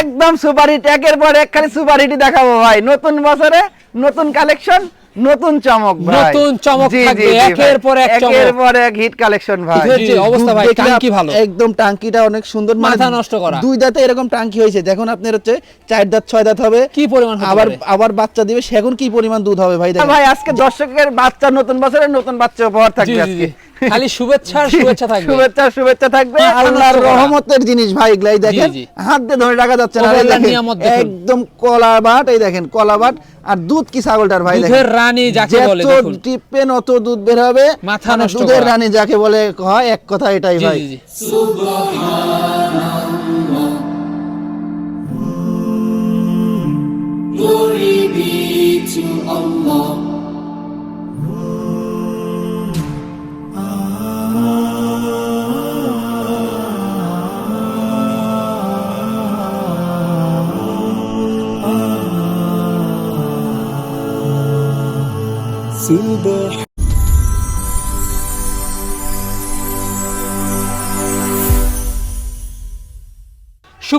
একদম super hit একের পর এক খালি সুপার হিটই দেখাবো ভাই। নতুন বছরে নতুন কালেকশন নতুন চমক ভাই। নতুন চমক থাকবে, একের পর এক চমক। একের পর এক হিট কালেকশন ভাই। দুধের যে অবস্থা ভাই, টাঙ্কি ভালো। একদম টাঙ্কিটা অনেক সুন্দর। মানে মাথা নষ্ট করা। দুই দাঁতে এরকম টাঙ্কি হয়েছে। দেখুন আপনার হচ্ছে চার দাঁত ছয় দাঁত হবে। কি পরিমাণ হতে আবার আবার বাচ্চা দিবে। সেখন কি পরিমাণ দুধ হবে ভাই দেখেন। ভাই আজকে দর্শকের বাচ্চা নতুন বছরের নতুন বাচ্চা উপহার থাকবে আজকে। খালি শুভেচ্ছা আর শুভেচ্ছা থাকবে। শুভেচ্ছা শুভেচ্ছা থাকবে। আল্লাহর রহমতের জিনিস ভাই এগুলাই দেখেন হাত দিয়ে ধরে রাখা যাচ্ছে না। দেখেন, একদম কলা বাট এই দেখেন কলা বাট আর দুধ কি ছাগলটার ভাই দুধের রানী যাকে বলে যত দেখুন। টিপেন অত দুধ বের হবে মাথা মানে নষ্ট দুধের রানী যাকে বলে হয় এক কথা এটাই ভাই। জি। Glory be to Allah.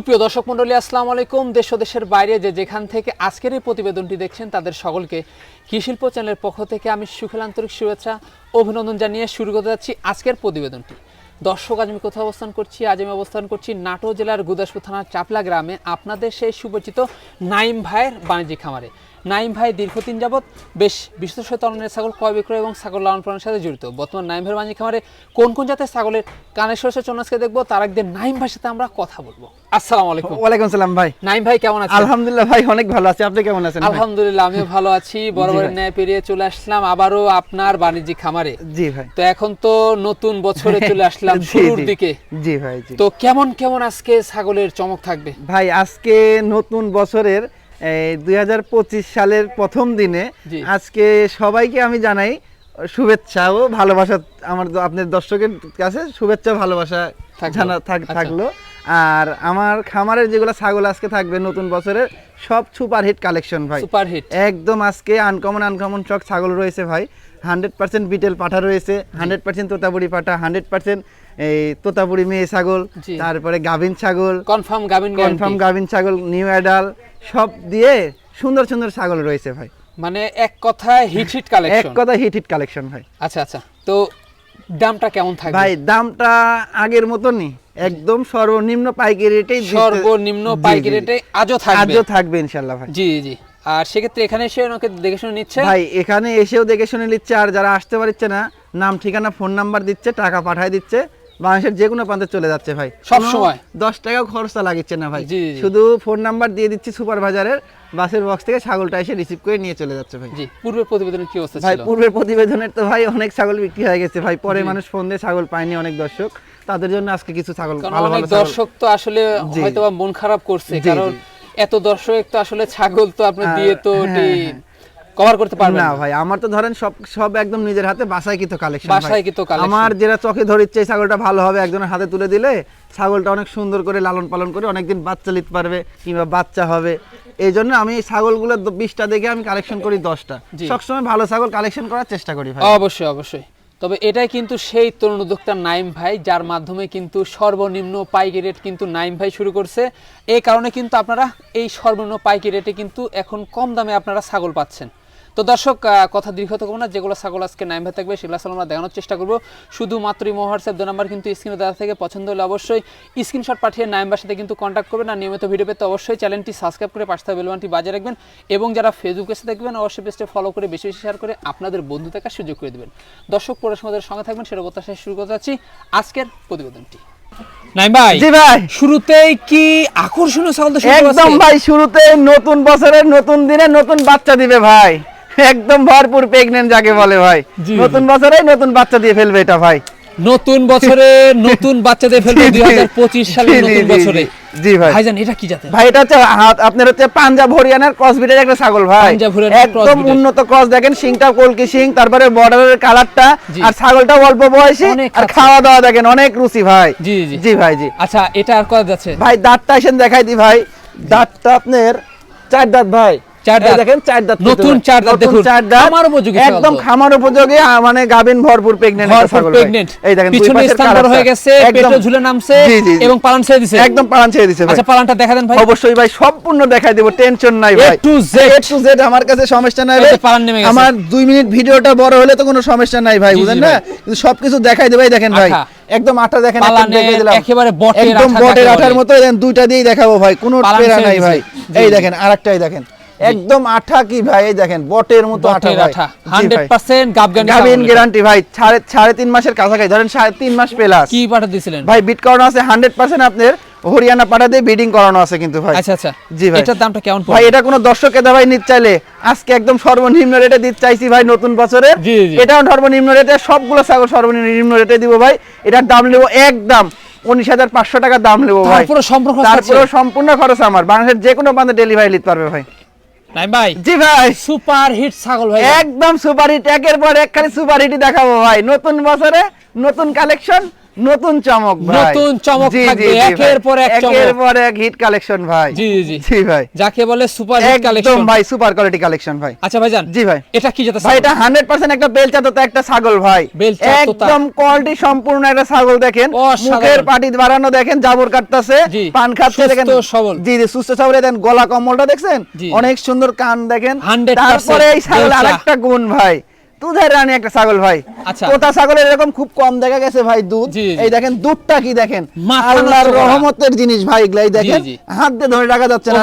সুপ্রিয় দর্শক মন্ডলী আসসালামু আলাইকুম। দেশ দেশের বাইরে যে যেখান থেকে আজকের এই প্রতিবেদনটি দেখছেন, তাদের সকলকে কৃষিল্প চ্যানেলের পক্ষ থেকে আমি সুখেল আন্তরিক শুভেচ্ছা, অভিনন্দন জানিয়ে শুরু করতে যাচ্ছি আজকের প্রতিবেদনটি। দর্শক, আজ আমি কোথাও অবস্থান করছি? আজ আমি অবস্থান করছি নাটো জেলার গুদাসপুর থানার চাপলা গ্রামে। আপনাদের সেই সুপরিচিত নাইম ভাইয়ের বাণিজ্যিক খামারে। নাইম ভাই দীর্ঘদিন যাবৎ বেশ বিশ্বস্ত ধরনের ছাগল ক্রয় বিক্রয় এবং ছাগল লালন পালনের সাথে জড়িত। বর্তমান নাইম ভাইয়ের বাণিজ্যিক খামারে কোন কোন জাতের ছাগলের কানের সরষে চন্নাসকে দেখব। তার একদিন নাইম ভাইয়ের সাথে আমরা কথা বলব। আসসালামু আলাইকুম। ওয়ালাইকুম সালাম ভাই। নাইম ভাই কেমন আছেন? আলহামদুলিল্লাহ ভাই অনেক ভালো আছি। আপনি কেমন আছেন আলহামদুলিল্লাহ আমিও ভালো আছি। ন্যায় পেরিয়ে চলে আসলাম আবারও আপনার বাণিজ্যিক খামারে। জি ভাই। তো এখন তো নতুন বছরে চলে আসলাম শুরুর দিকে। জি ভাই তো কেমন কেমন আজকে ছাগলের চমক থাকবে? ভাই আজকে নতুন বছরের দুই হাজার পঁচিশ সালের প্রথম দিনে আজকে সবাইকে আমি জানাই শুভেচ্ছা ও ভালোবাসা। আমার আপনার দর্শকের কাছে শুভেচ্ছা ভালোবাসা। জানা থাক- আচ্ছা। থাকল। আর আমার খামারের যেগুলো ছাগল আজকে থাকবে নতুন বছরের সব সুপার হিট কালেকশন ভাই। সুপার হিট একদম আজকে আনকমন আনকমন সব ছাগল রয়েছে ভাই। হান্ড্রেড পার্সেন্ট বিটেল পাঠা রয়েছে হান্ড্রেড পার্সেন্ট তোতাপুরি পাঠা হান্ড্রেড পার্সেন্ট এই তোতাপুরি মেয়ে ছাগল তারপরে গাভিন ছাগল কনফার্ম গাভিন কনফার্ম গাভিন ছাগল নিউ অ্যাডাল সব দিয়ে সুন্দর সুন্দর ছাগল রয়েছে ভাই। মানে এক কথায় হিট হিট কালেকশন এক কালেকশন কথা হিট হিট কালেকশন ভাই। আচ্ছা আচ্ছা। তো দামটা কেমন থাকবে? ভাই দামটা আগের মতনই। একদম সর্বনিম্ন পাইকারি রেটেই সর্বনিম্ন পাইকারি রেটে আজও থাকবে। আজও থাকবে ইনশাল্লাহ ভাই। জি জি। আর সেক্ষেত্রে এখানে এসে ওনাকে দেখে শুনে নিচ্ছে? ভাই এখানে এসেও দেখে শুনে নিচ্ছে আর যারা আসতে পারছে না নাম ঠিকানা ফোন নাম্বার দিচ্ছে টাকা পাঠায় দিচ্ছে বাংলাদেশের যে কোনো প্রান্তে চলে যাচ্ছে ভাই। সব সময়? দশ টাকাও খরচা লাগিচ্ছে না ভাই। শুধু ফোন নাম্বার দিয়ে দিচ্ছি সুপার বাজারের বাসের বক্স থেকে ছাগলটা এসে রিসিভ করে নিয়ে চলে যাচ্ছে ভাই। জি পূর্বের প্রতিবেদনের কি অবস্থা ভাই পূর্বের প্রতিবেদনের তো ভাই অনেক ছাগল বিক্রি হয়ে গেছে ভাই। পরে মানুষ ফোন দিয়ে ছাগল পায়নি অনেক দর্শক। তাদের জন্য আজকে কিছু ছাগল ভালো ভালো দর্শক তো আসলে হয়তো মন খারাপ করছে কারণ এত দর্শক তো আসলে ছাগল তো আপনি দিয়ে তো হ্যাঁ, হ্যাঁ। কভার করতে পারবেন না ভাই আমার তো ধরেন সব সব একদম নিজের হাতে বাসায় তো কালেকশন বাসায়কৃত collection। আমার যেটা চোখে ধরিচ্ছে ছাগলটা ভালো হবে একজনের হাতে তুলে দিলে ছাগলটা অনেক সুন্দর করে লালন পালন করে অনেকদিন বাচ্চা নিতে পারবে কিংবা বাচ্চা হবে। এই জন্য আমি ছাগলগুলো বিশটা দেখে আমি কালেকশন করি দশটা। সবসময় ভালো ছাগল কালেকশন করার চেষ্টা করি ভাই। অবশ্যই অবশ্যই। তবে এটাই কিন্তু সেই তরুণ উদ্যোক্তা নাইম ভাই, যার মাধ্যমে কিন্তু সর্বনিম্ন পাইকি রেট কিন্তু নাইম ভাই শুরু করছে। এই কারণে কিন্তু আপনারা এই সর্বনিম্ন পাইকি রেটে কিন্তু এখন কম দামে আপনারা ছাগল পাচ্ছেন। তো দর্শক কথা দীর্ঘত করব না। যেগুলো ছাগল আজকে নাইম থাকবে সেগুলো আসলে আমরা দেখানোর চেষ্টা করব। শুধুমাত্র ইমো হোয়াটসঅ্যাপ দু নাম্বার কিন্তু স্ক্রিনে দেওয়া থেকে। পছন্দ হলে অবশ্যই স্ক্রিনশট পাঠিয়ে নাইম ভাইয়ের সাথে কিন্তু কন্ট্যাক্ট করবেন। আর নিয়মিত ভিডিও পেতে অবশ্যই চ্যানেলটি সাবস্ক্রাইব করে পাশে থাকা বেলবানটি বাজিয়ে রাখবেন। এবং যারা ফেসবুকে এসে দেখবেন অবশ্যই পেজটা ফলো করে বেশি বেশি শেয়ার করে আপনাদের বন্ধু থাকার সুযোগ করে দেবেন। দর্শক পড়াশোনাদের সঙ্গে থাকবেন সেটা প্রত্যাশায় শুরু করতে যাচ্ছি। আজকের প্রতিবেদনটি। নাইম ভাই জি ভাই। শুরুতেই কি আকর্ষণীয় ছাগল তো একদম ভাই শুরুতে নতুন বছরের নতুন দিনে নতুন বাচ্চা দিবে ভাই। একদম ভরপুর প্রেগনেন্ট যাকে বলে ভাই। নতুন বছরে নতুন বাচ্চা দিয়ে ফেলবে এটা ভাই। নতুন বছরে নতুন ফেলবে হাজার পঁচিশ সালের জি, জি, নতুন বছরে। জি ভাই। ভাইজান এটা কি জাতের? ভাই এটা হচ্ছে আপনার হচ্ছে পাঞ্জাব হরিয়ানার ক্রস বিটের একটা ছাগল ভাই। একদম উন্নত ক্রস দেখেন সিংটা কলকি সিং তারপরে বর্ডারের কালারটা আর ছাগলটা অল্প বয়সী আর খাওয়া দাওয়া দেখেন অনেক রুচি ভাই। জি, জি। জি ভাই জি। আচ্ছা এটা আর কত যাচ্ছে ভাই দাঁতটা এসে দেখাই দি ভাই। দাঁতটা আপনার চার দাঁত ভাই। চার দাঁত। দেখেন চার দাঁত নতুন চার দাঁত দেখুন। চার দাঁত। খামার উপযোগী একদম খামার উপযোগী মানে গাবিন ভরপুর প্রেগনেন্ট ভরপুর প্রেগনেন্ট এই দেখেন পিছনে পাশের হয়ে গেছে একদম- ঝুলে নামছে জি, জি, জি। এবং পালন ছেড়ে দিছে। একদম পালান ছেড়ে দিছে আচ্ছা পালনটা দেখা দেন ভাই। অবশ্যই ভাই সম্পূর্ণ দেখাই দেবো টেনশন নাই A ভাই। to Z। A to Z আমার কাছে সমস্যা নাই ভাই। পালান নেমে গেছে। আমার দুই মিনিট ভিডিওটা বড় হলে তো কোনো সমস্যা নাই ভাই বুঝেন না? কিন্তু সবকিছু দেখাই দেবে দেখেন ভাই। একদম আঠা দেখেন একেবারে বটের। মতো দুইটা দিয়েই দেখাবো ভাই কোনো নাই ভাই। এই। দেখেন আরেকটাই দেখেন। একদম আঠা কি ভাই? এই দেখেন বটের মতো আঠা ভাই। আঠা জি হান্ড্রেড পার্সেন্ট গাবগানি গাবিন গ্যারান্টি ভাই সাড়ে সাড়ে তিন মাসের কাছাকাছি ধরেন সাড়ে তিন মাস প্লাস কি পাঠা দিয়েছিলেন ভাই বিট করানো আছে হান্ড্রেড পার্সেন্ট আপনার হরিয়ানা পাঠা দিয়ে বিডিং করানো আছে কিন্তু ভাই। আচ্ছা আচ্ছা। জি ভাই। এটার দামটা কেমন ভাই এটা কোনো দর্শক কেদা ভাই নিতে চাইলে আজকে একদম সর্বনিম্ন রেটে দিতে চাইছি ভাই নতুন বছরে জি, জি। এটাও সর্বনিম্ন রেটে সবগুলো ছাগল সর্বনিম্ন রেটে দিব ভাই। এটার দাম নেব একদম উনিশ হাজার পাঁচশো টাকা দাম নেব ভাই। তারপরে সম্পূর্ণ খরচ সম্পূর্ণ খরচ আমার। বাংলাদেশের যে কোনো বান্ধে ডেলিভারি নিতে পারবে ভাই। নাই ভাই জি ভাই। সুপার হিট ছাগল ভাই। একদম সুপার হিট একের পর এক খালি সুপার হিট দেখাবো ভাই। নতুন বছরে নতুন কালেকশন নতুন চমক নতুন চমক থাকবে, একের পর এক চমক। একের পর এক হিট কালেকশন ভাই। জি জি জি। ভাই। যাকে বলে সুপার হিট কালেকশন একদম ভাই সুপার কোয়ালিটি কালেকশন ভাই। আচ্ছা ভাইজান জি ভাই। এটা কি জাতের ভাই এটা হান্ড্রেড পার্সেন্ট একটা বেলচা তোতা একটা ছাগল ভাই। একদম কোয়ালিটি সম্পূর্ণ একটা ছাগল দেখেন। মুখের পাটি বাড়ানো দেখেন জাবর কাটতাছে পান খাচ্ছে দেখেন। সবল। জি জি সুস্থ সবল। দেখেন গলা কম্বলটা দেখছেন? অনেক সুন্দর কান দেখেন। তারপরে এই ছাগল আরেকটা গুণ ভাই। দুধের রানী একটা ছাগল ভাই। আচ্ছা। তোতা ছাগলের এরকম খুব কম দেখা গেছে ভাই দুধ। এই দেখেন দুধটা কি দেখেন? আল্লাহর রহমতের জিনিস ভাই এগুলা এই দেখেন। হাত দিয়ে ধরে রাখা যাচ্ছে না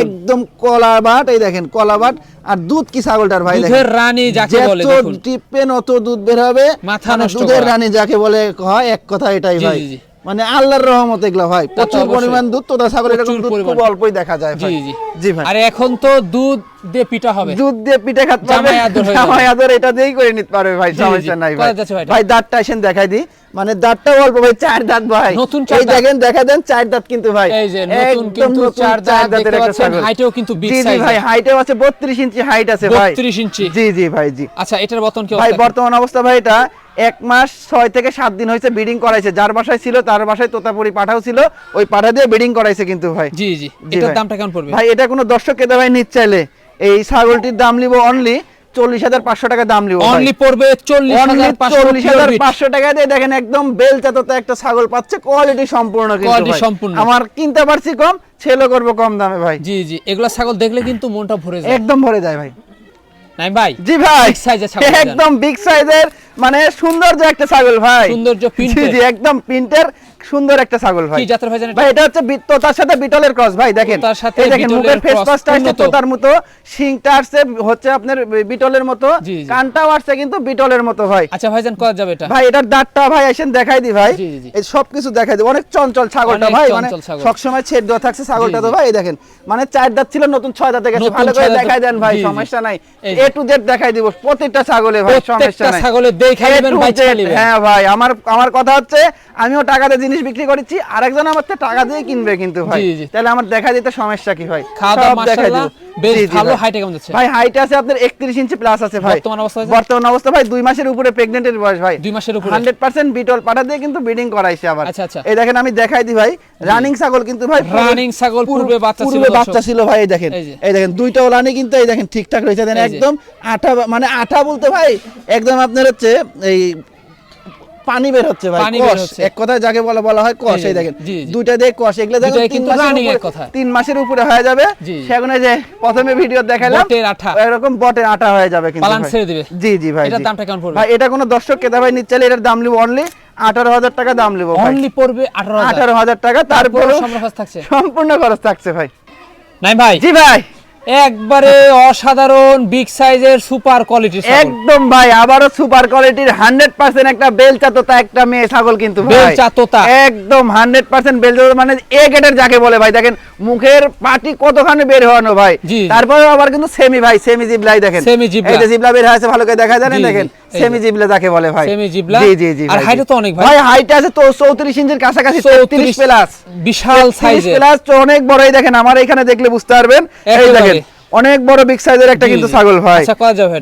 একদম কলা বাট এই দেখেন কলা বাট। আর দুধ কি ছাগলটার ভাই দুধের রানী যাকে বলে যত দেখুন। টিপেন অত দুধ বের হবে মাথা মানে নষ্ট দুধের রানী যাকে বলে হয় এক কথা এটাই ভাই। জি, জি। মানে আল্লাহর রহমত এগুলা ভাই প্রচুর পরিমাণ দুধ তোতা ছাগল এরকম দুধ খুব অল্পই দেখা যায় ভাই। জি জি। জি ভাই। আর এখন তো দুধ দিয়ে পিঠা হবে। দুধ দিয়ে পিঠে খাতে পারবে? জামাই আদর আদর এটা দিয়েই করে নিতে পারবে ভাই। সমস্যা নাই ভাই। ভাই দাঁতটা এসেন দেখাই দি মানে দাঁতটাও অল্প ভাই চার দাঁত ভাই। নতুন চার দাঁত। দেখেন দেখা দেন চার দাঁত কিন্তু ভাই। এই যে নতুন কিন্তু চার দাঁত দেখতে পাচ্ছেন। হাইটেও কিন্তু big জি জি ভাই। হাইটেও আছে 32 ইঞ্চি হাইট আছে ভাই। 32 ইঞ্চি। জি জি ভাই জি। আচ্ছা এটার বর্তমান কি ভাই বর্তমান অবস্থা ভাই এটা এক মাস ছয় থেকে সাত দিন হয়েছে ব্রিডিং করাইছে। যার বাসায় ছিল তার বাসায় তোতাপুরি পাঠাও ছিল। ওই পাঠা দিয়ে ব্রিডিং করাইছে কিন্তু ভাই। জি জি। এটার দামটা কেমন পড়বে? ভাই এটা কোনো দর্শক কেদা ভাই নিতে চাইলে। এই ছাগলটির দাম নিব অনলি চল্লিশ হাজার পাঁচশো টাকা দাম নিব অনলি পড়বে চল্লিশ হাজার পাঁচশো টাকা দিয়ে দেখেন একদম একটা ছাগল পাচ্ছে কোয়ালিটি সম্পূর্ণ কিন্তু সম্পূর্ণ। আমার কিনতে পারছি কম ছেলে করব কম দামে ভাই। জি জি। এগুলা ছাগল দেখলে কিন্তু মনটা ভরে যায়। একদম ভরে যায় ভাই। নাই ভাই? জি ভাই। দেন। একদম বিগ সাইজের মানে সৌন্দর্য একটা ছাগল ভাই। সৌন্দর্য জি একদম প্রিন্টের সুন্দর একটা ছাগল ভাই। কি জাতের ভাই জানেন ভাই এটা হচ্ছে তোতার সাথে বিটলের ক্রস ভাই দেখেন। তোতার সাথে এই দেখেন মুখের ফেস পাসটা আসছে তোতার মতো শিংটা আসছে হচ্ছে আপনার বিটলের মতো। কানটাও আসছে কিন্তু বিটলের মতো ভাই। আচ্ছা ভাইজান কত যাবে এটা? ভাই এটার দাঁতটা ভাই আসেন দেখাই দি ভাই। এই সবকিছু দেখাই দি। অনেক চঞ্চল ছাগলটা ভাই মানে ছাগল। সবসময় ছেদ দেওয়া থাকছে ছাগলটা তো ভাই এই দেখেন। মানে চার দাঁত ছিল নতুন ছয় দাঁতে গেছে। ভালো করে দেখাই দেন ভাই। সমস্যা নাই। এ টু জেড দেখাই দিব প্রত্যেকটা ছাগলে ভাই সমস্যা প্রত্যেকটা নাই। ছাগলের দেখাই A নেবেন to ভাই হ্যাঁ ভাই আমার আমার কথা হচ্ছে আমিও টাকা দিয়ে জিনিস বিক্রি করেছি আরেকজন আমার থেকে টাকা দিয়ে কিনবে কিন্তু ভাই। তাহলে আমার দেখা দিতে সমস্যা কি ভাই? সব দেখাই দিব। ভালো হাইটে কেমন যাচ্ছে ভাই হাইট আছে আপনার 31 ইঞ্চি প্লাস আছে ভাই। বর্তমান অবস্থা বর্তমান অবস্থা ভাই দুই মাসের উপরে প্রেগন্যান্টের বয়স ভাই। দুই মাসের উপরে? 100% বিটল পাঠা দিয়ে কিন্তু ব্রিডিং করাইছে আবার। আচ্ছা, আচ্ছা। এই দেখেন আমি দেখাই দি ভাই রানিং ছাগল কিন্তু ভাই Running ছাগল পূর্বে বাচ্চা ছিল পূর্বে বাচ্চা ছিল ভাই এই দেখেন। এই দেখেন দুইটা ওলানি কিন্তু এই দেখেন ঠিকঠাক রয়েছে। দেন একদম আঠা মানে আঠা বলতে ভাই একদম আপনার হচ্ছে এই পানি বের হচ্ছে ভাই কষ এক কথায় যাকে বলা বলা হয় কষ এই দেখেন। দুইটা দিয়ে কষ এগুলো দেখেন তিন কিন্তু মাসের উপরে- তিন মাসের উপরে হয়ে যাবে জি। সেখানে যে প্রথমে ভিডিও দেখালাম বটের আঠা। এরকম বটের আটা হয়ে যাবে কিন্তু পালান ভাই। ছেড়ে দিবে। জি জি ভাই এটার জি। দামটা কেমন পড়বে? ভাই এটা কোনো দর্শক কেতা ভাই নিচ্ছে এটার দাম নিব অনলি আঠারো হাজার টাকা দাম নিব অনলি পড়বে আঠারো হাজার টাকা তারপরে তারপরে সম্পূর্ণ খরচ থাকছে সম্পূর্ণ খরচ থাকছে ভাই নাই ভাই জি ভাই একবারে অসাধারণ বিগ সাইজের সুপার কোয়ালিটি একদম ভাই আবারও সুপার কোয়ালিটির হান্ড্রেড পার্সেন্ট একটা বেলচা তোতা একটা মেয়ে ছাগল কিন্তু ভাই। বেলচা তোতা। একদম হান্ড্রেড পার্সেন্ট বেলচা মানে এ গেটের যাকে বলে ভাই দেখেন মুখের পাটি কতখানি বের হওয়ানো ভাই। তারপরে আবার কিন্তু সেমি ভাই সেমি জিবলাই দেখেন Semi জিবলা। এই যে জিবলা বের হয়েছে ভালো করে দেখা যায় না দেখেন সেমি জিবলা যাকে বলে ভাই Semi জিবলা। জি জি জি আর জি। তো অনেক ভাই। ভাই হাইট আছে তো 34 ইঞ্চির কাছাকাছি 34 প্লাস বিশাল সাইজের প্লাস তো অনেক বড় এই দেখেন আমার এখানে দেখলে বুঝতে পারবেন এই দেখেন অনেক বড় বিগ সাইজের একটা কিন্তু ছাগল ভাই আচ্ছা,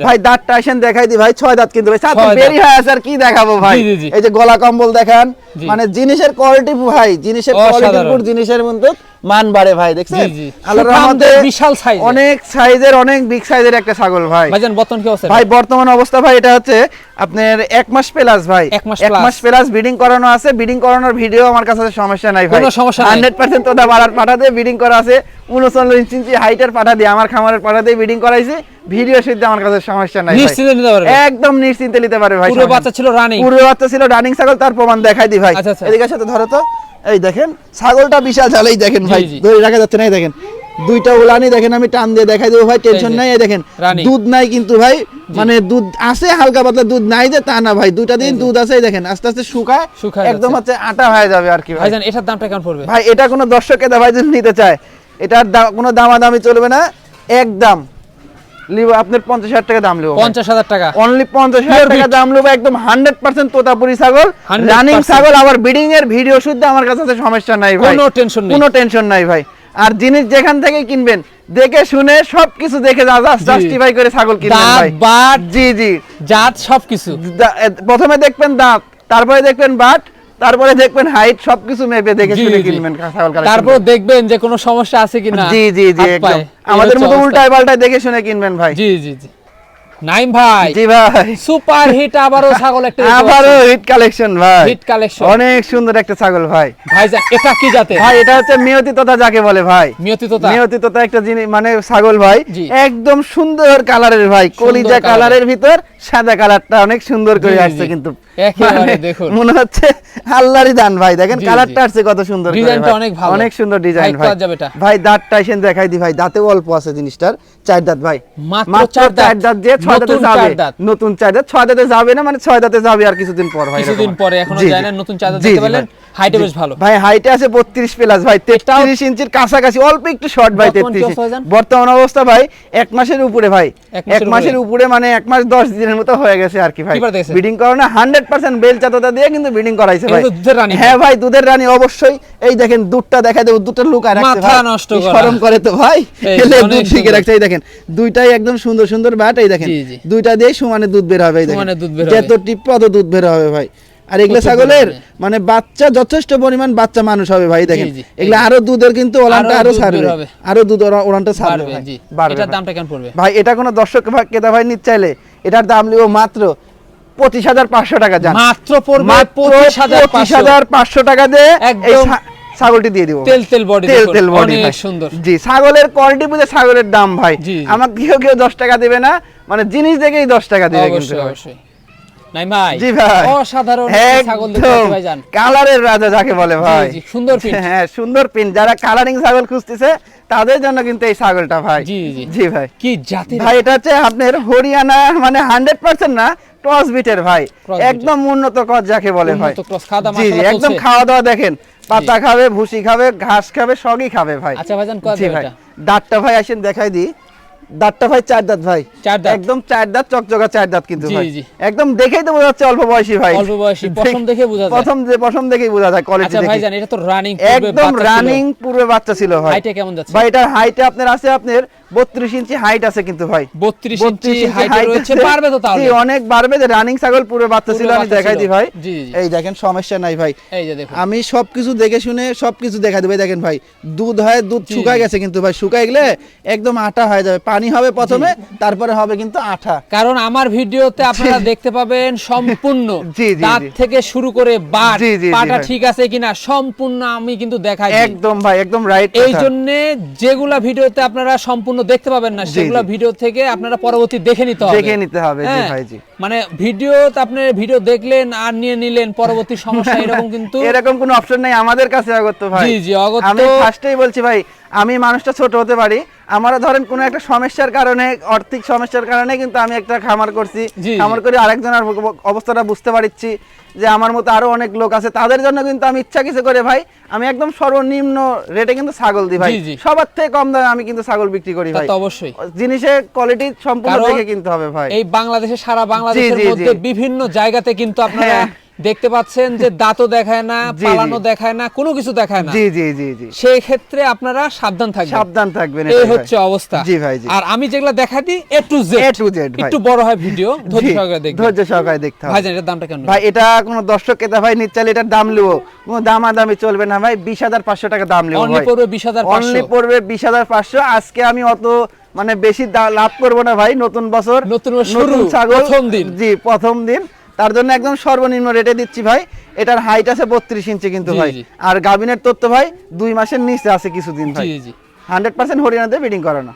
ভাই দাঁতটা আসেন দেখাই দি ভাই ছয় দাঁত কিন্তু ভাই সাত বেরি হয়ে আছে আর কি দেখাবো ভাই। এই যে গলা কম্বল দেখান। মানে জিনিসের কোয়ালিটি ভাই জিনিসের কোয়ালিটির। জিনিসের মধ্যে মান বাড়ে ভাই দেখছেন। আল্লাহর রহমতে বিশাল এর। অনেক সাইজের অনেক বিগ সাইজের একটা ছাগল ভাই। ভাইজান বর্তমান কি অবস্থা? ভাই বর্তমান অবস্থা ভাই এটা হচ্ছে আপনার এক মাস প্লাস ভাই। এক মাস প্লাস বিডিং করানো আছে। বিডিং করানোর ভিডিও আমার কাছে সমস্যা নাই ভাই। কোনো সমস্যা নাই। হান্ড্রেড পার্সেন্ট তোদা বাড়ার পাঠা দিয়ে বিডিং করা আছে। উনচল্লিশ ইঞ্চি হাইটের পাঠা দিয়ে আমার খামারের পাঠা দিয়ে বিডিং করাইছি। ভিডিও সিদ্ধ আমার কাছে সমস্যা নাই। নিশ্চিন্তে নিতে পারবে। একদম নিশ্চিন্তে নিতে পারে ভাই পুরো বাচ্চা ছিল রানিং পূর্বে বাচ্চা ছিল রানিং ছাগল তার প্রমাণ দেখাই দি ভাই। আচ্ছা, আচ্ছা। এদিকে সাথে ধরো তো। এই দেখেন ছাগলটা বিশাল ঝাল এই দেখেন ভাই ধরে রাখা যাচ্ছে না এই দেখেন। দুইটা উলানি দেখেন আমি টান দিয়ে দেখাই দেবো ভাই টেনশন নাই এই দেখেন। দুধ নাই কিন্তু ভাই মানে দুধ আছে হালকা পাতলা দুধ নাই যে তা না ভাই দুইটা দিন দুধ আছে এই দেখেন আস্তে আস্তে শুকায় শুকায় একদম। হচ্ছে আটা হয়ে যাবে আর কি ভাই। ভাইজান এটার দামটা কেমন পড়বে? ভাই এটা কোনো দর্শকের ভাই যদি নিতে চায়। এটার কোনো দামাদামি চলবে না একদম। লিব আপনার পঞ্চাশ হাজার টাকা দাম লিবো পঞ্চাশ হাজার টাকা। অনলি পঞ্চাশ হাজার টাকা দাম নেব একদম হান্ড্রেড পার্সেন্ট তোতাপুরি ছাগল। রানিং ছাগল আবার ব্রিডিং এর ভিডিও শুদ্ধ আমার কাছে সমস্যা নাই ভাই। কোনো টেনশন কোনো টেনশন নাই ভাই। আর জিনিস যেখান থেকে কিনবেন দেখে শুনে সবকিছু দেখে জাস্টিফাই করে ছাগল কিনবেন ভাই। বাট জি জি। জাত সবকিছু। প্রথমে দেখবেন দাঁত তারপরে দেখবেন বাট তারপরে দেখবেন হাইট সবকিছু মেপে দেখে শুনে কিনবেন ছাগল collection তারপর দেখবেন যে কোনো সমস্যা আছে কিনা জি জি জি একদম। আমাদের মতো উল্টায় পাল্টায় দেখে শুনে কিনবেন ভাই। জি জি জি। নাইম ভাই জি ভাই। সুপার হিট আবারও ছাগল একটা আবারও হিট কালেকশন ভাই। Hit collection. অনেক সুন্দর একটা ছাগল ভাই। ভাইজান এটা কি জাতে ভাই এটা হচ্ছে মিয়তি তোতা যাকে বলে ভাই। মিয়তি তোতা। মিয়তি তোতা একটা জিনিস মানে ছাগল ভাই। একদম সুন্দর কালারের ভাই। কলিজা কালারের। ভিতর সাদা কালারটা অনেক সুন্দর করে আসছে কিন্তু দেখুন। মনে হচ্ছে আল্লাহরই দান ভাই দেখেন কালারটা। আসছে কত সুন্দর ডিজাইনটা অনেক ভালো। অনেক সুন্দর ডিজাইন ভাই? ভাই দাঁতটা এসে দেখাই দি ভাই দাঁতেও অল্প আছে জিনিসটার চার দাঁত ভাই মাত্র চার দাঁত। দিয়ে ছয় দাঁতে নতুন যাবে। নতুন চার দাঁত ছয় দাঁতে যাবে না মানে ছয় দাঁতে যাবে আর কিছুদিন পর ভাই কিছুদিন পরে এখনও যায় না নতুন চার দাঁত দেখতে পেলেন। হাইটে বেশ ভালো। ভাই হাইটে আছে বত্রিশ প্লাস ভাই তেত্রিশ ইঞ্চির কাছাকাছি অল্প একটু শর্ট ভাই বর্তমান কি তেত্রিশ অবস্থা ভাইজান? বর্তমান অবস্থা ভাই এক মাসের উপরে ভাই। এক মাসের উপরে। মানে এক মাস দশ দিনের মতো হয়ে গেছে আর কি ভাই? ব্রিডিং করানো হান্ড্রেড পার্সেন্ট বেল চাততা দিয়ে কিন্তু ব্রিডিং করাইছে ভাই। দুধের রানী। হ্যাঁ ভাই দুধের রানী অবশ্যই। এই দেখেন দুধটা দেখা দেবো দুধটা লুকায় রাখছে মাথা নষ্ট করা। শরম করে তো ভাই। দুধ ঠিক রাখছে এই দেখেন দুইটাই একদম সুন্দর সুন্দর বাট এই দেখেন। দুইটা দিয়ে সমানে দুধ বের হবে এই দেখেন। সমানে দুধ বের যত। টিপবে অত দুধ বের হবে ভাই। আর এগুলো ছাগলের মানে বাচ্চা যথেষ্ট পরিমাণ বাচ্চা মানুষ হবে ভাই দেখেন। এগুলো আরও দুধের কিন্তু ওলানটা আরও ছাড়বে। আরও দুধ ওলানটা ছাড়বে ভাই। এটার দামটা কেমন পড়বে? ভাই এটা কোনো দর্শক ভাই ক্রেতা ভাই নিতে চাইলে এটার দাম নিব মাত্র পঁচিশ হাজার পাঁচশো টাকা জান মাত্র পড়বে পঁচিশ হাজার পঁচিশ। হাজার পাঁচশো টাকা দিয়ে একদম ছাগলটি দিয়ে দিব তেল তেল বডি তেল তেল বডি অনেক সুন্দর। জি ছাগলের কোয়ালিটি বুঝে ছাগলের দাম ভাই। আমার। কেউ কেউ দশ টাকা দিবে না মানে জিনিস দেখেই দশ টাকা দিবে কিন্তু অবশ্যই অবশ্যই। নাই ভাই। জি ভাই। অসাধারণ ছাগল দেখতে একদম ভাই জান কালারের রাজা যাকে বলে ভাই। জি, সুন্দর print। হ্যাঁ সুন্দর পিন যারা কালারিং ছাগল খুঁজতেছে তাদের জন্য কিন্তু এই ছাগলটা ভাই। জি, জি। জি। ভাই। কি জাতির ভাই এটা হচ্ছে আপনার হরিয়ানা মানে হান্ড্রেড পার্সেন্ট না ক্রস বিটের ভাই। একদম উন্নত কর যাকে বলে ভাই। জি জি একদম খাওয়া দাওয়া দেখেন। পাতা খাবে ভুসি খাবে ঘাস খাবে সবই খাবে ভাই। আচ্ছা ভাইজান কয়? দাঁতটা ভাই আসেন দেখাই দিই। দাঁতটা ভাই চার দাঁত ভাই। চার দাঁত। একদম চার দাঁত চকচকা চার দাঁত কিন্তু ভাই। একদম দেখেই তো বোঝা যাচ্ছে অল্প বয়সী ভাই। অল্প বয়সী, প্রথম দেখে বোঝা যায়। প্রথম যে প্রথম দেখেই বোঝা যায় কোয়ালিটি আচ্ছা ভাই জান এটা তো রানিং একদম রানিং পূর্বে বাচ্চা ছিল ভাই। হাইটে কেমন যাচ্ছে? ভাই এটার হাইটে আপনার আছে আপনার বত্রিশ ইঞ্চি হাইট আছে কিন্তু ভাই। 32 ইঞ্চি 32 রয়েছে পারবে তো তাহলে। অনেক বাড়বে যে রানিং ছাগল পুরো বাচ্চা ছিল আমি দেখাই। দিই ভাই। এই দেখেন সমস্যা নাই ভাই। এই যে দেখুন। আমি সবকিছু দেখে শুনে সবকিছু দেখা দেবে। দেখেন ভাই দুধ হয় দুধ শুকায় গেছে কিন্তু ভাই। শুকায় গেলে একদম আটা হয়ে যাবে। পানি হবে প্রথমে তারপরে হবে কিন্তু আঠা। কারণ আমার ভিডিওতে আপনারা দেখতে পাবেন সম্পূর্ণ দাঁত থেকে শুরু করে বাট পাটা ঠিক আছে কিনা সম্পূর্ণ আমি কিন্তু দেখাই একদম ভাই একদম রাইট এই জন্য যেগুলা ভিডিওতে আপনারা সম্পূর্ণ দেখতে পাবেন না সেগুলো ভিডিও থেকে আপনারা পরবর্তী দেখে নিতে হবে দেখে নিতে হবে, জি হ্যাঁ, ভাই, জি। মানে ভিডিও আপনি ভিডিও দেখলেন আর নিয়ে নিলেন পরবর্তী সমস্যা এরকম কিন্তু এরকম কোনো অপশন নাই আমাদের কাছে অগত্য ভাই জি, জি, অগত্য। আমি ফার্স্টেই বলছি ভাই আমি মানুষটা ছোট হতে পারি আমার ধরেন কোনো একটা সমস্যার কারণে আর্থিক সমস্যার কারণে কিন্তু আমি একটা খামার করছি। খামার করে আরেকজনের অবস্থাটা বুঝতে পারছি যে আমার মতো আরও অনেক লোক আছে তাদের জন্য কিন্তু আমি ইচ্ছা কিছু করে ভাই আমি একদম সর্বনিম্ন রেটে কিন্তু ছাগল দিই ভাই। সবার থেকে কম দামে আমি কিন্তু ছাগল বিক্রি করি ভাই অবশ্যই জিনিসের কোয়ালিটি সম্পূর্ণ দেখে কিনতে হবে ভাই এই বাংলাদেশে সারা বাংলাদেশের। মধ্যে বিভিন্ন জায়গাতে কিন্তু আপনারা হ্যাঁ। দেখতে পাচ্ছেন যে দাঁতও দেখায় না। পালানো দেখায় না কোনো কিছু দেখায় না। জি জি জি জি। সেই ক্ষেত্রে আপনারা সাবধান থাকবেন। সাবধান থাকবেন এই ভাই। হচ্ছে অবস্থা। জি ভাই জি। আর আমি যেগুলো দেখাই দিই A to Z to Z ভাই। একটু বড় হয় ভিডিও ধৈর্য সহকারে দেখবেন। ধৈর্য সহকারে দেখতে হবে। ভাইজান এটার দামটা কেমন? ভাই এটা কোনো দর্শক ক্রেতা ভাই নিচ্ছে এটার দাম লিবো কোনো দামাদামি চলবে না ভাই বিশ হাজার পাঁচশো টাকা দাম লিবো অনলি পড়বে বিশ হাজার অনলি পড়বে বিশ হাজার পাঁচশো। আজকে আমি অত মানে বেশি লাভ করব না ভাই নতুন বছর। নতুন ছাগল। প্রথম দিন। জি প্রথম দিন। তার জন্য একদম সর্বনিম্ন রেটে দিচ্ছি ভাই। এটার হাইট আছে বত্রিশ ইঞ্চি কিন্তু ভাই। আর গাবিনের তথ্য ভাই দুই মাসের নিচে আছে কিছুদিন ভাই। হান্ড্রেড পার্সেন্ট হরিয়ানাতে বিডিং করানো।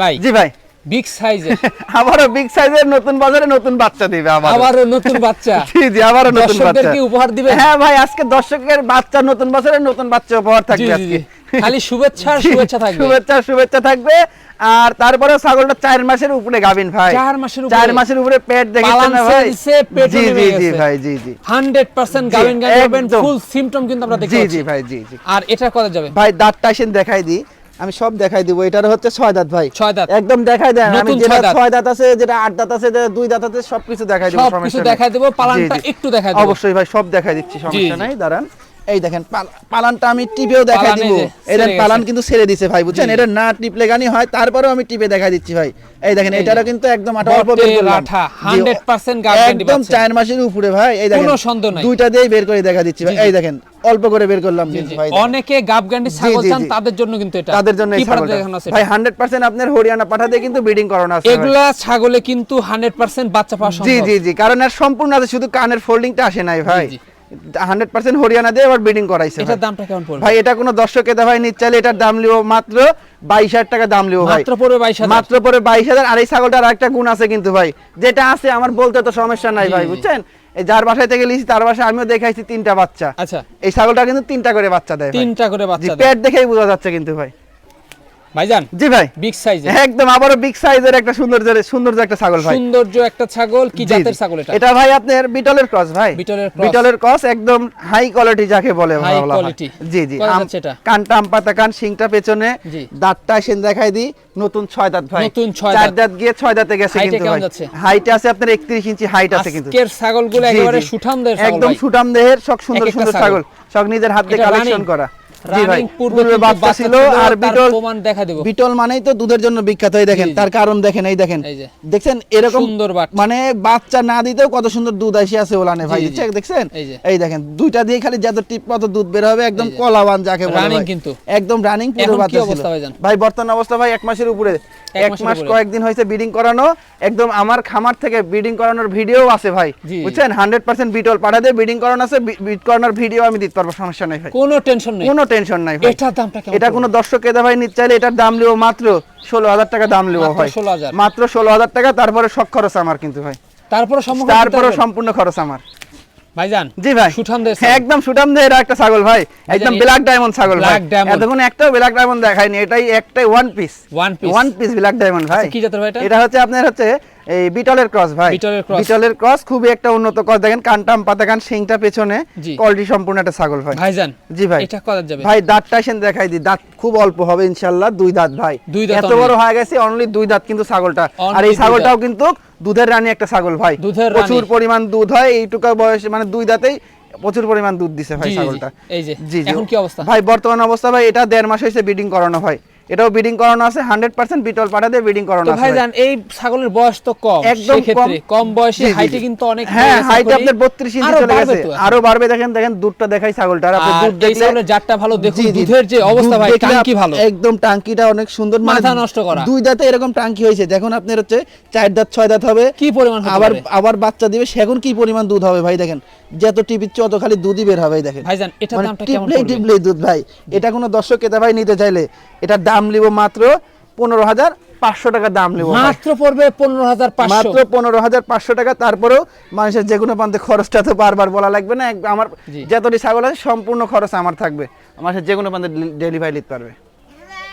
ভাই জি ভাই। বিগ সাইজের আবারও বিগ সাইজের নতুন বাজারে নতুন বাচ্চা দিবে আবার আবারও নতুন বাচ্চা। জি জি আবারও নতুন বাচ্চা। উপহার দিবেন? হ্যাঁ ভাই আজকে দর্শকের বাচ্চা নতুন বছরের নতুন বাচ্চা উপহার থাকবে আজকে। খালি শুভেচ্ছা শুভেচ্ছা থাকবে। শুভেচ্ছা শুভেচ্ছা থাকবে। আর তারপরে ছাগলটা চার মাসের উপরে গাবিন ভাই। চার মাসের উপরে? চার মাসের উপরে পেট দেখেছেন না ভাই? পেটও জি জি জি ভাই জি জি। হান্ড্রেড পার্সেন্ট জি, গাবেন গান করবেন একদম। ফুল কিন্তু আমরা দেখতে জি পাচ্ছি। জি ভাই জি জি। আর এটা কত যাবে? ভাই দাঁতটা এসে দেখাই দিই। আমি সব দেখাই দিব। এটার হচ্ছে ছয় দাঁত ভাই। ছয় দাঁত। একদম দেখাই দেন। আমি যেটা ছয় দাঁত। আছে যেটা আট দাঁত আছে যেটা দুই দাঁত আছে সবকিছু দেখাই দিব সব কিছু দেখাই দেবো, পালানটা। একটু দেখাই দেবো। অবশ্যই ভাই সব দেখাই দিচ্ছি সমস্যা নাই দাঁড়ান। এই দেখেন পাল- পালানটা আমি টিপেও দেখাই দিব। গেছে। পালান কিন্তু ছেড়ে দিছে ভাই বুঝছেন? এটা না টিপলে গানি হয় তারপরেও আমি টিপে দেখাই দিচ্ছি ভাই। এই দেখেন এটারও কিন্তু একদম আটা অল্প বের করলাম 100% একদম মাসের উপরে ভাই এই দেখেন কোনো সন্দেহ নাই। দুইটা বের করে দেখা দিচ্ছি ভাই। এই দেখেন অল্প করে বের করলাম কিন্তু ভাই অনেকে গাব ছাগল চান তাদের জন্য কিন্তু এটা। তাদের জন্য এই ছাগলটা। ভাই হান্ড্রেড পার্সেন্ট আপনার হরিয়ানা পাঠা দিয়ে কিন্তু ব্রিডিং করানো আছে এগুলা ছাগলে কিন্তু হান্ড্রেড পার্সেন্ট বাচ্চা পাওয়া জি সম্ভব। জি জি কারণ এর সম্পূর্ণ আছে শুধু কানের ফোল্ডিংটা আসে নাই ভাই। হান্ড্রেড পার্সেন্ট হরিয়ানা দিয়ে এবার ব্রিডিং করাইছে এটার দামটা কেমন পড়বে? ভাই এটা কোনো দর্শক চাইলে এটার দাম লিও মাত্র বাইশ হাজার টাকা দাম লিও ভাই। মাত্র পড়বে বাইশ মাত্র পরে বাইশ হাজার আর এই ছাগলটার আরেকটা গুণ আছে কিন্তু ভাই যেটা আছে আমার বলতে তো সমস্যা নাই ভাই বুঝছেন? এই যার বাসায় থেকে লিছি তার বাসায় আমিও দেখাইছি তিনটা বাচ্চা। আচ্ছা। এই ছাগলটা কিন্তু তিনটা করে বাচ্চা দেয়। তিনটা করে বাচ্চা পেট দেখেই বোঝা যাচ্ছে কিন্তু ভাই। ভাইজান জি ভাই। বিগ সাইজের একদম বিগ সাইজের একটা সুন্দর সৌন্দর্য একটা ছাগল ভাই। সৌন্দর্য একটা ছাগল কি জাতের ছাগল এটা? এটা ভাই আপনার বিটলের ক্রস ভাই। বিটলের cross। বিটলের ক্রস একদম হাই কোয়ালিটি যাকে বলে হয়। quality। জি জি। এটা? কানটা আম পাতা কান পেছনে। দাঁতটা সেন দেখাই দি। নতুন ছয় দাঁত ভাই। নতুন ছয় চার দাঁত। গিয়ে ছয় দাঁতে গেছে কিন্তু ভাই। হাইট আছে আপনার 31 ইঞ্চি হাইট আছে কিন্তু। আজকের ছাগলগুলো একেবারে সুঠাম দেহের একদম। সুঠাম দেহের সব সুন্দর সুন্দর ছাগল। সব নিজের হাত দিয়ে কালেকশন করা। রানিং পূর্বে পূর্বে বাচ্চা ছিল আর বিটল প্রমাণ দেখা দেব। বিটল মানেই তো দুধের জন্য বিখ্যাত এই দেখেন জি, জি। তার কারণ দেখেন এই দেখেন। দেখছেন এরকম সুন্দর মানে বাচ্চা না দিতেও কত সুন্দর দুধ আসি আছে ওলানে ভাই জি, জি। দেখছেন? এই দেখেন দুইটা দিয়ে খালি যত টিপ মতো দুধ বের হবে একদম কলাবান যাকে বলে Running কিন্তু। একদম রানিং পুরো বাচ্চা ছিল। ভাই বর্তমান অবস্থা ভাই এক মাসের উপরে। এক মাস কয়েকদিন হয়েছে ব্রিডিং করানো একদম আমার খামার থেকে ব্রিডিং করানোর ভিডিও আছে ভাই। বুঝছেন? হান্ড্রেড পার্সেন্ট বিটল পাঠা দিয়ে ব্রিডিং করানো আছে ব্রিড করানোর ভিডিও আমি দিতে পারব সমস্যা নাই ভাই। কোনো টেনশন নেই। কোনো টেনশন নাই এটার দামটা কেমন এটা কোনো দর্শক কেদা ভাই নিতে চাইলে এটার দাম লিও মাত্র ষোলো হাজার টাকা দাম লিও 16,000 মাত্র ষোলো হাজার টাকা তারপরে সব খরচ আমার কিন্তু ভাই। তারপরে তারপরে সম্পূর্ণ খরচ আমার। ভাইজান জি ভাই। হ্যাঁ। একদম সুঠাম দেহের একটা ছাগল ভাই। একদম ব্ল্যাক ডায়মন্ড ছাগল ভাই। এতক্ষণ একটাও ব্ল্যাক ডায়মন্ড দেখায়নি এটাই একটাই one piece One piece। One piece black diamond ভাই। আচ্ছা, কি জাতের ভাই এটা? এটা হচ্ছে আপনার হচ্ছে এই বিটলের ক্রস ভাই। বিটলের ক্রস। খুবই একটা উন্নত ক্রস। দেখেন কানটাম পাতা কান শিংটা পেছনে। কোয়ালিটি সম্পূর্ণ একটা ছাগল ভাই। ভাইজান জি ভাই। এটা কত যাবে? ভাই দাঁতটা দেখাই দি দাঁত খুব অল্প হবে ইনশাল্লাহ দুই দাঁত ভাই। এত বড় হয়ে গেছে অনলি দুই দাঁত কিন্তু ছাগলটা। আর এই ছাগলটাও কিন্তু দুধের রানী একটা ছাগল ভাই। প্রচুর পরিমাণ দুধ হয় এইটুকু বয়সে মানে দুই দাঁতেই প্রচুর পরিমাণ দুধ দিছে ভাই ছাগলটা। এই যে জি জি। এখন কি অবস্থা? ভাই বর্তমান অবস্থা ভাই এটা দেড় মাস হয়েছে ব্রিডিং করানো ভাই। এটাও ব্রিডিং করানো আছে হান্ড্রেড পার্সেন্ট বিটল পাঠা দিয়ে ব্রিডিং করানো আছে ভাই। ভাইজান এই ছাগলের বয়স তো কম একদম কম। কম বয়সে হাইটে কিন্তু অনেক হ্যাঁ হাইট। আপনার 32 ইঞ্চি চলে গেছে। আরও বাড়বে দেখেন দেখেন দুধটা দেখাই ছাগলটার। আপনি দুধ দেখলে ছাগলের জাতটা ভালো দেখুন। দুধের যে অবস্থা ভাই টাঙ্কি ভালো। একদম টাঙ্কিটা অনেক সুন্দর। মানে মাথা নষ্ট করা। দুই দাঁতে এরকম টাঙ্কি হয়েছে। দেখুন আপনার হচ্ছে চার দাঁত ছয় দাঁত হবে। কি পরিমাণ হতে আবার আবার বাচ্চা দিবে সেখন কি পরিমাণ দুধ হবে ভাই দেখেন? যত টিপিচ্ছে অত খালি দুধই বের হবে দেখেন। ভাইজান এটার মানে দামটা কেমন পড়বে? টিপলেই দুধ ভাই। এটা কোনো দর্শক কেতা ভাই নিতে চাইলে এটার দাম নিব মাত্র পনেরো হাজার পাঁচশো টাকা দাম নিব মাত্র পড়বে পনেরো হাজার মাত্র পনেরো হাজার পাঁচশো টাকা তারপরেও মানুষের যে কোনো প্রান্তে খরচটা তো বারবার বলা লাগবে না আমার। যতটি ছাগল আছে সম্পূর্ণ খরচ আমার থাকবে। মানুষের যে কোনো প্রান্তে ডেলিভারি নিতে পারবে।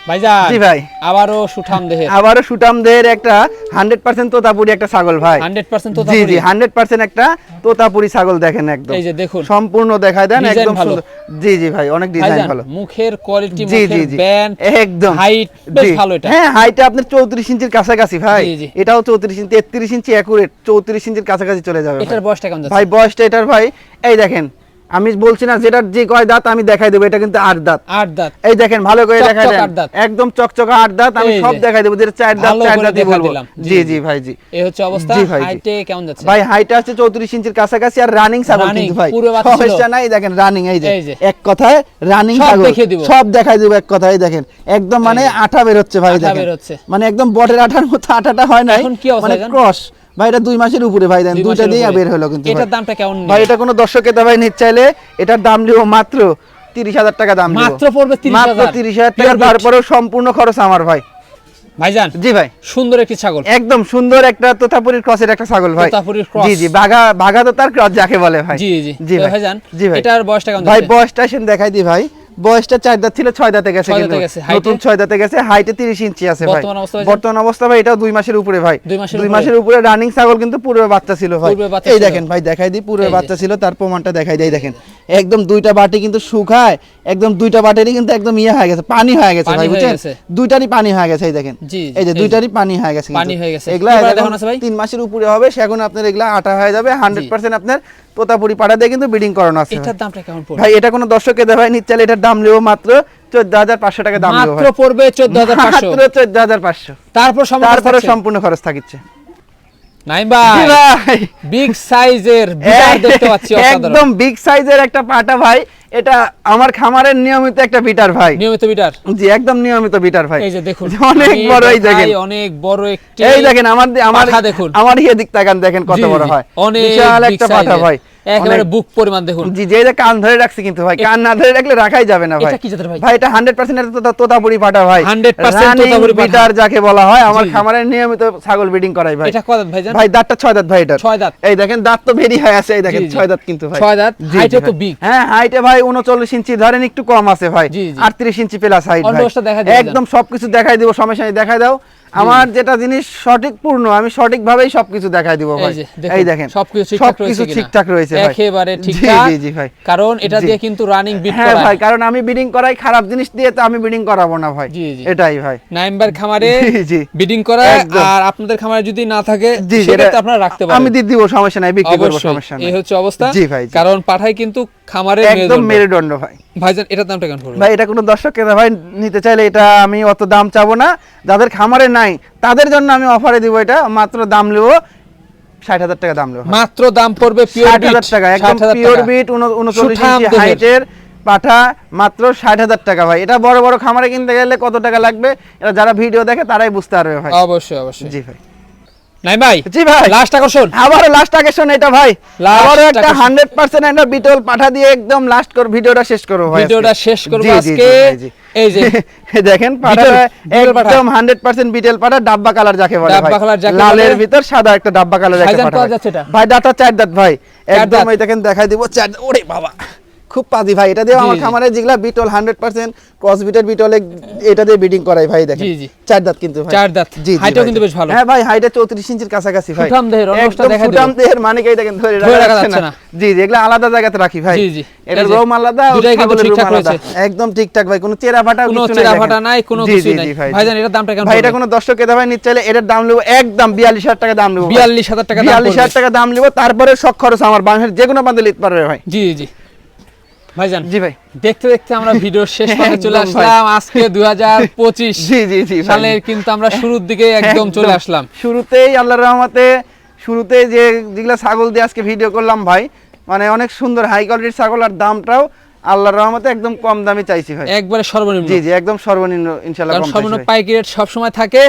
ভাইজান জি ভাই। আবারও সুঠাম দেহে আবারও সুটাম দের একটা হান্ড্রেড পার্সেন্ট তোতাপুরি একটা ছাগল ভাই। 100% তোতাপুরি। জি হান্ড্রেড পার্সেন্ট একটা তোতাপুরি ছাগল দেখেন একদম। এই যে দেখুন। সম্পূর্ণ দেখায় দেন একদম সুন্দর। জি জি ভাই অনেক ডিজাইন ভালো। মুখের কোয়ালিটি জি জি মুখের ব্যান্ড একদম। হাইট বেশ ভালো এটা। হ্যাঁ হাইটে আপনার চৌত্রিশ ইঞ্চির কাছাকাছি ভাই। জি, জি। এটাও চৌত্রিশ ইঞ্চি তেত্রিশ ইঞ্চি অ্যাকুরেট চৌত্রিশ ইঞ্চির কাছাকাছি চলে যাবে এটার। বয়সটা কেমন ভাই বয়সটা এটার ভাই এই দেখেন আমি বলছি না যেটার যে কয় দাঁত আমি দেখাই দেবো এটা কিন্তু আট দাঁত। আট দাঁত। এই দেখেন ভালো করে দেখাই দেন। একদম চকচকা আট দাঁত আমি সব দেখাই দেবো যেটা চার দাঁত চার দাঁতই বলব। জি, জি ভাই জি। এই হচ্ছে অবস্থা। হাইটে কেমন যাচ্ছে? ভাই হাইট আছে চৌত্রিশ ইঞ্চির কাছাকাছি আর রানিং ছাগল কিন্তু ভাই। সমস্যা নাই দেখেন রানিং এই যে। এক কথায় রানিং সব ছাগল সব দেখাই দিব এক কথায় দেখেন। একদম মানে আঠা বের হচ্ছে ভাই দেখেন। মানে একদম বটের আঠার মতো আঠাটা হয় নাই। এখন কি অবস্থা মানে ক্রস ভাই এটা দুই মাসের উপরে ভাই দেন দুইটা দিয়ে বের হলো কিন্তু এটার দামটা কেমন ভাই এটা কোনো দর্শক ক্রেতা ভাই নিতে চাইলে এটার দাম নিব মাত্র তিরিশ হাজার টাকা দাম মাত্র পড়বে 30,000 মাত্র তিরিশ হাজার টাকা। তারপরেও সম্পূর্ণ খরচ আমার ভাই। ভাইজান জি ভাই। সুন্দর একটি ছাগল। একদম সুন্দর একটা তোতাপুরির ক্রসের একটা ছাগল ভাই। তোতাপুরীর cross। জি জি বাঘা বাঘা তো তার ক্রস যাকে বলে ভাই। জি জি। জি ভাই। ভাইজান জি ভাই। এটার বয়সটা কেমন ভাই বয়সটা এসে দেখাই দি ভাই। বয়সটা চার দাঁত ছিল ছয় দাঁতে গেছে। কিন্তু নতুন ছয় দাঁতে গেছে হাইটে তিরিশ ইঞ্চি আছে ভাই। বর্তমান অবস্থা ভাই? এটাও দুই মাসের উপরে ভাই। দুই মাসের উপরে? রানিং ছাগল কিন্তু পূর্বে বাচ্চা ছিল ভাই। এই দেখেন ভাই দেখাই দি পূর্বে বাচ্চা ছিল তার প্রমাণটা দেখাই দেয় দেখেন। একদম দুইটা বাটি কিন্তু শুকায় একদম দুইটা বাটিরই কিন্তু একদম ইয়ে হয়ে গেছে পানি হয়ে গেছে ভাই বুঝছেন? দুইটারই পানি হয়ে গেছে এই দেখেন। এই যে দুইটারই পানি হয়ে গেছে পানি হয়ে গেছে। এগুলা এখন আছে ভাই? তিন মাসের উপরে হবে সেখন আপনার এগুলা আটা হয়ে যাবে হান্ড্রেড পার্সেন্ট আপনার তোতাপুরি পাড়া দিয়ে কিন্তু বিডিং করানো আছে। এটার দামটা কেমন পড়বে? ভাই এটা কোনো দর্শকে দেয় ভাই নিচ্ছে এটার দাম নেব মাত্র চোদ্দ হাজার পাঁচশো টাকা দাম নেব মাত্র পড়বে চোদ্দ হাজার পাঁচশো। মাত্র চোদ্দ হাজার পাঁচশো। তারপর তারপরে সম্পূর্ণ সম্পূর্ণ খরচ থাকিচ্ছে। নাইম ভাই ভাই। বিগ সাইজের বিটার দেখতে পাচ্ছি একদম বিগ সাইজের একটা পাটা ভাই। এটা আমার খামারের নিয়মিত একটা বিটার ভাই। নিয়মিত বিটার? জি একদম নিয়মিত বিটার ভাই। এই যে দেখুন। অনেক বড় এই দেখেন। অনেক বড় একটি এই দেখেন আমার দেখুন। আমার ইয়ে দিক তাকান দেখেন কত বড় হয়। অনেক বিশাল একটা পাঠা ভাই। একেবারে বুক পরিমাণ দেখুন জি যে যে কান ধরে রাখছি কিন্তু ভাই কান না ধরে রাখলে রাখাই যাবে না ভাই এটা কি জাতের ভাই? ভাই এটা 100% এটা তোতা- তোতাপুরি পাঠা ভাই 100% Running তোতাপুরি। বিটার যাকে বলা হয় আমার। খামারের নিয়মিত ছাগল ব্রিডিং করাই ভাই এটা কত ভাইজান ভাই ভাই দাঁতটা ছয় দাঁত ভাই এটা ছয় দাঁত। এই দেখেন দাঁত তো বেরিয়ে হয়ে আছে এই দেখেন। ছয় দাঁত কিন্তু ভাই ছয় দাঁত, জি, তো big। হ্যাঁ হাইটে ভাই 39 ইঞ্চি ধরেন একটু কম আছে ভাই জি, জি। 38 ইঞ্চি প্লাস হাইট ভাই একদম সবকিছু দেখাই দিব সমস্যা নেই দেখাই দাও আমার যেটা জিনিস সঠিক পূর্ণ আমি সঠিক ভাবেই সবকিছু দেখাই দিব ভাই। এই দেখেন সবকিছু ঠিকঠাক রয়েছে ভাই। একেবারে ঠিকঠাক। জি জি ভাই। কারণ এটা দিয়ে কিন্তু রানিং বিট হ্যাঁ করা। ভাই কারণ আমি বিডিং করাই খারাপ জিনিস দিয়ে তো আমি বিডিং করাবো না ভাই। এটাই ভাই। নাইমবার খামারে। বিডিং করা আর আপনাদের খামারে যদি না থাকে সেটা আপনারা রাখতে পারেন। আমি দিয়ে দিব সমস্যা নাই বিক্রি করব সমস্যা নাই। এই হচ্ছে অবস্থা। জি ভাই কারণ পাঠাই কিন্তু খামারে একদম মেরুদণ্ড। ভাই। ভাইজান এটার দামটা কেমন পড়বে? ভাই এটা কোনো দর্শক ক্রেতা ভাই নিতে চাইলে এটা আমি অত দাম চাবো না। যাদের খামারে নাই তাদের জন্য আমি অফারে দিব এটা। মাত্র দাম নেব ষাট হাজার টাকা দাম নেব মাত্র দাম পড়বে ষাট হাজার টাকা একদম পিওর বিট উনচল্লিশ ইঞ্চি হাইটের পাঠা মাত্র ষাট হাজার টাকা ভাই। এটা বড় বড় খামারে কিনতে গেলে কত টাকা লাগবে? এটা যারা ভিডিও দেখে তারাই বুঝতে পারবে ভাই। অবশ্যই অবশ্যই। জি ভাই। নাই ভাই জি ভাই। লাস্ট আকর্ষণ। আবারও লাস্ট আকর্ষণ এটা ভাই। আবারও একটা আকর্ষণ। হান্ড্রেড পার্সেন্ট একটা বিটল পাঠা দিয়ে একদম লাস্ট কর ভিডিওটা শেষ করব ভাই ভিডিওটা শেষ করব আজকে। এই যে দেখেন পাঠা। একদম হান্ড্রেড পার্সেন্ট বিটেল পাঠা ডাব্বা কালার যাকে বলে ভাই। যাকে লালের ভিতর সাদা একটা ডাব্বা কালার ভাইজান পাঠা ভাই। ডাটা চার দাঁত ভাই। একদম এই দেখেন দেখাই দিব চার দাঁত। ওরে বাবা। খুব পাজি ভাই এটা দিয়ে আমার খামারে যেগুলা বিটল হান্ড্রেড পার্সেন্ট ক্রস বিটের বিটলে এটা দিয়ে বিডিং করাই ভাই দেখেন। চার দাঁত কিন্তু ভাই চার দাঁত। জি হাইটও কিন্তু বেশ ভালো। হ্যাঁ ভাই হাইটে চৌত্রিশ ইঞ্চির কাছাকাছি ভাই সুঠাম দেহের, একদম দেখাই সুঠাম দেহের মানে কি দেখেন ধরে রাখা যাচ্ছে না। জি জি এগুলা আলাদা জায়গাতে রাখি ভাই জি, জি। এটা রোম আলাদা দুটাই কিন্তু ঠিকঠাক। রয়েছে। একদম ঠিকঠাক ভাই কোনো চেরা ফাটা কোনো চেরা ফাটা নাই কোনো কিছু নাই ভাই, ভাইজান জি। এটার দামটা কেমন ভাই এটা কোনো দর্শক কেদা ভাই নিতে চাইলে এটার দাম নেব একদম বিয়াল্লিশ হাজার টাকা দাম নেব ভাই। 42,000 টাকা দাম বিয়াল্লিশ হাজার পড়বে। টাকা দাম নেব তারপরে সব খরচ আমার বাংলাদেশের যে কোনো বান্ধে লিখতে পারবে ভাই জি জি ভাইজান জি ভাই। দেখতে দেখতে আমরা ভিডিওর শেষ করে চলে আসলাম। আজকে দুই হাজার পঁচিশ জি জি জি সালের কিন্তু আমরা শুরুর দিকে একদম চলে আসলাম। শুরুতেই আল্লাহর রহমতে শুরুতেই যে যেগুলা ছাগল দিয়ে আজকে ভিডিও করলাম ভাই মানে অনেক সুন্দর হাই কোয়ালিটির ছাগল আর দামটাও আল্লাহর রহমতে একদম কম দামে চাইছি ভাই। একবারে সর্বনিম্ন। জি জি একদম সর্বনিম্ন ইনশাল্লাহ কারণ কম সর্বনিম্ন চাইছি ভাই। পাইকি রেট সবসময় থাকে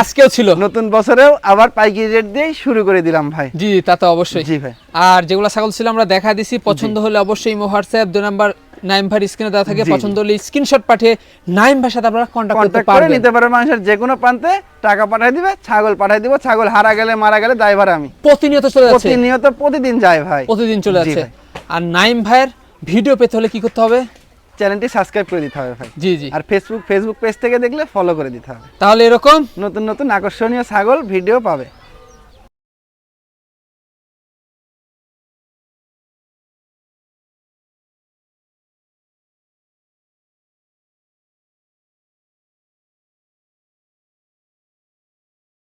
আজকেও ছিল। নতুন বছরেও আবার পাইকারি রেট দিয়েই শুরু করে দিলাম ভাই। জি তা তো অবশ্যই। জি ভাই। আর যেগুলো ছাগল ছিল আমরা দেখা দিছি পছন্দ হলে অবশ্যই ইমো হোয়াটসঅ্যাপ দুই নাম্বার নাইম ভাই স্ক্রিনে দেওয়া থাকে। পছন্দ হলে স্ক্রিনশট পাঠিয়ে নাইম ভাইয়ের সাথে আপনারা কন্ট্যাক্ট করতে পারবেন। নিতে পারে মানুষের যে কোনো প্রান্তে টাকা পাঠিয়ে দিবে ছাগল পাঠিয়ে দিব ছাগল হারা গেলে মারা গেলে ড্রাইভার আমি। প্রতিনিয়ত চলে যাচ্ছে। প্রতিনিয়ত প্রতিদিন যায় ভাই। প্রতিদিন চলে যাচ্ছে। আর নাইম ভাইয়ের ভিডিও পেতে হলে কি করতে হবে? চ্যানেলটি সাবস্ক্রাইব করে দিতে হবে ভাই। জি জি। আর ফেসবুক ফেসবুক পেজ থেকে দেখলে ফলো করে দিতে হবে। তাহলে এরকম? নতুন নতুন আকর্ষণীয় ছাগল ভিডিও পাবে।